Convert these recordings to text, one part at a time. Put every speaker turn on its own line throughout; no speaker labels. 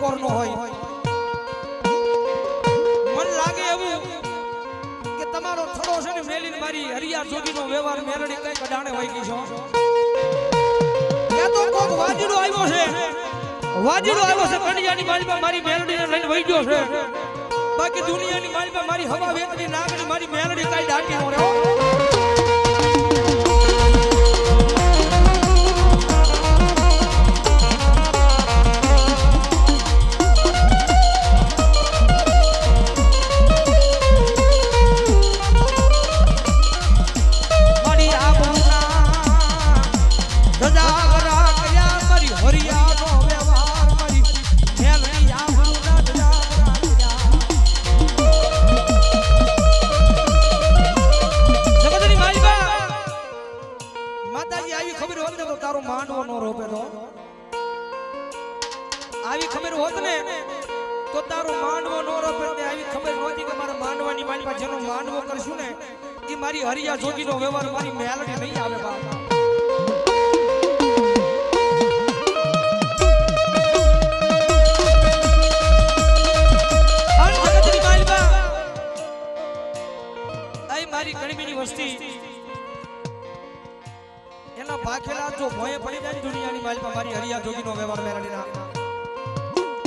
ટકોર નો હોય. મન લાગે એવું કે તમારો થડો છે ને મેલીને મારી હરિયા જોગીનો વ્યવહાર મેરડી કઈ કડાણે હોય ગઈ છો તો કોક વાજડો આવ્યો છે. વાજડો આવ્યો છે કણિયાની માલિકા મારી મેરડીને લઈને વહી ગયો છે. બાકી દુનિયાની માલિકા મારી હવા વેચની નાગણી મારી મેલડી કઈ ડાકી નો રહ્યો હરિયા જોગીનો વ્યવહાર મારી મેલડી નહીં આવે બાપા. મારી ગણબીની વસ્તી. એના ભાખેલા જો ભોય પડી જાય ને દુનિયાની માલિકા મારી હરિયા જોગીનો વ્યવહાર મેલડીના.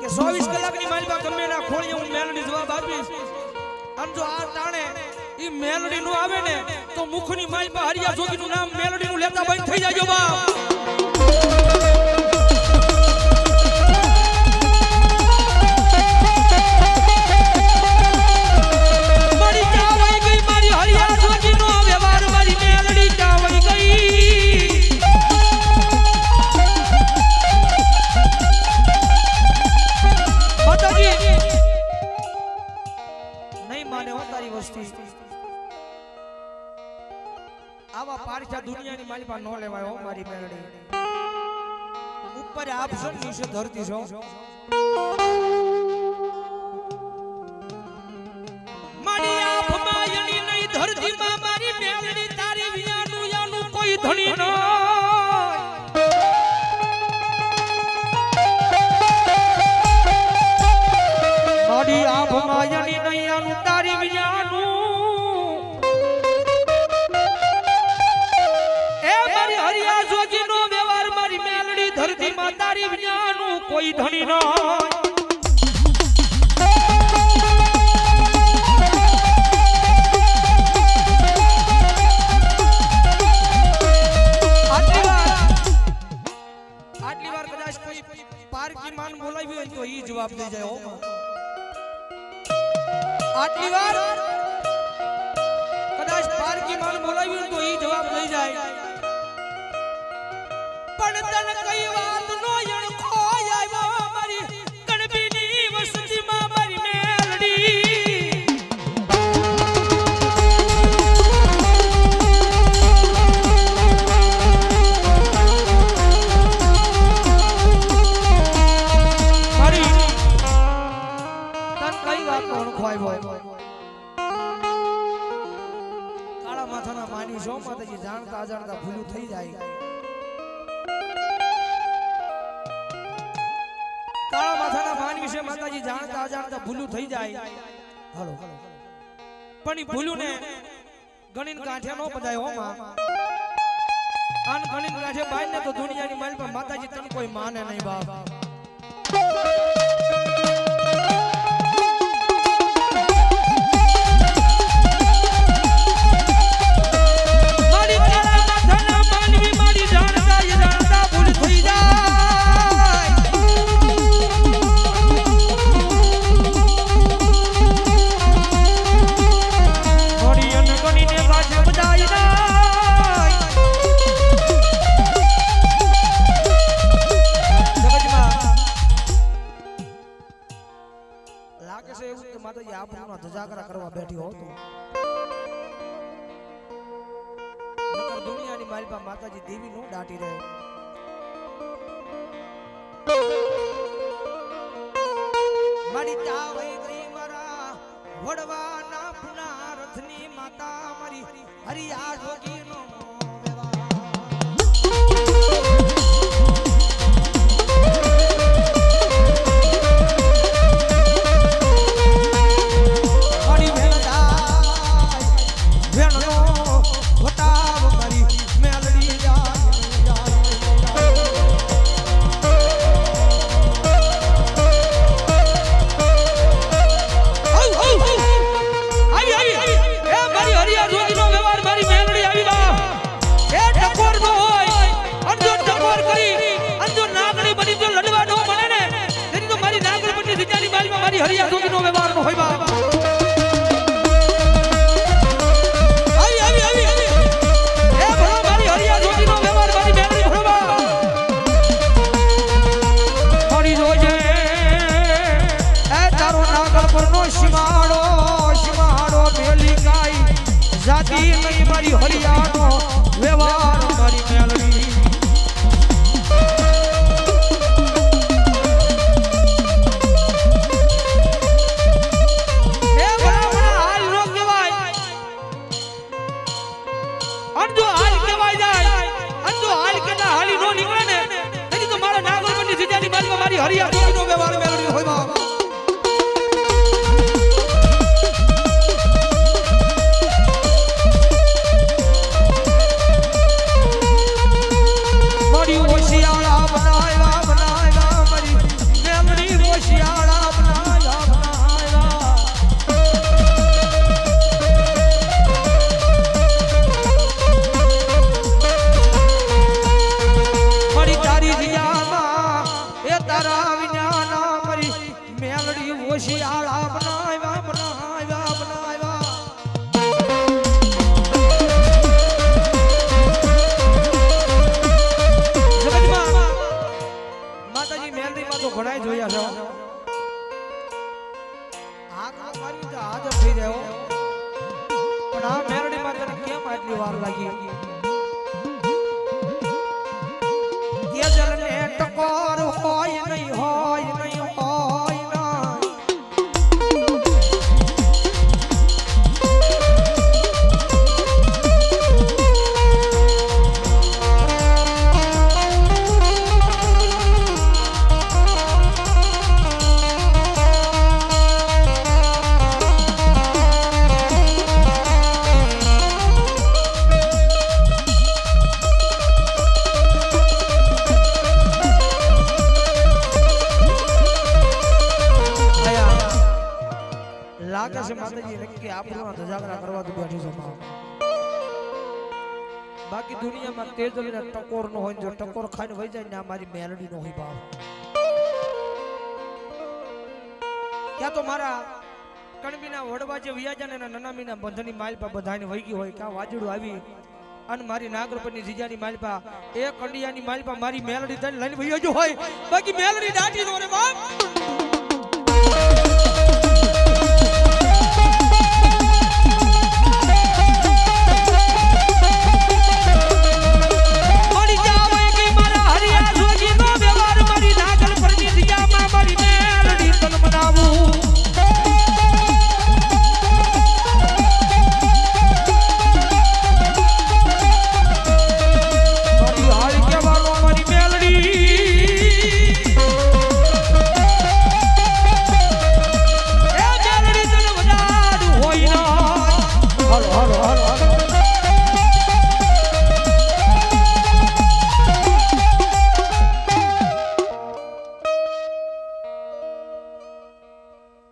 કે 24 કલાકની માલિકા ગમે ના ખોળીએ હું મેલડી જવાબ આપીશ. આમ જો આ તાણે ઈ મેલડી નું આવે ને, તો મુખની પર હરિયા જોગીનું નામ મેલડી નું લેતા બંધ થઈ જાય બાપ. મારી ચાવાઈ ગઈ આવા પારછા દુનિયાની માલિકા ન લેવાય હો મારી મેળડી ઉપર આપશો ને નીચે ધરતી છો. મારી આપ માયણી નહીં ધરતીમાં મારી મેળડી તારી વિયાનું યાનું કોઈ ધણી ન ધરતીમાં તારી વિયાનું કોઈ ધણી ન જવાબ દઈ જાય આટલી વાર કદાચ પારકી માન બોલાવ્યું તો પણ તન કઈ વાત નો કાળા માથાના માન વિશે માતાજી જાણતા જાણતા ભૂલું થઈ જાય. હાલો. પણ ઈ ભૂલું ને ગણીન કાંઠે નો બધાય હો માં. આન ગણીન કાંઠે બાઈ ને તો દુનિયાની માલ પર માતાજી તને કોઈ માને નહીં બાપ. નકર દુનિયાની માલપા માતાજી દેવી નું દાટી રહે. મારી ચાવઈ ગઈ મારા વડવા પુના રથની માતા મારી હરિયા જોગીનો વ્યવહાર. મારી দাঁড়িয়ে ઘણાય જોયા છો. આંખ મારી તો હાજર થઈ રહ્યો પણ આ મેલડીમાં તને કેમ આટલી વાર લાગી? લાગે માતાજી, નક્કી આપણું ધજાગરા કરવા તો બેઠી છે. બાકી દુનિયામાં તેજલ ને ટકોર નો હોય જો ટકોર ખાઈને વહી જાય ને આ મારી મેલડી નો હોય બાપ. ક્યાં તો મારા કણબીના વડવા જે વિયાજા ને નનામીના બંધની માલપા બધાને વહી ગઈ હોય ક્યાં વાજડું આવી અને મારી નાગરપરની જીજાની માલપા એ કંડિયાની માલપા મારી મેલડી થઈને લઈને વહી ગયો હોય. બાકી મેલડી દાટી દો રે બાપ.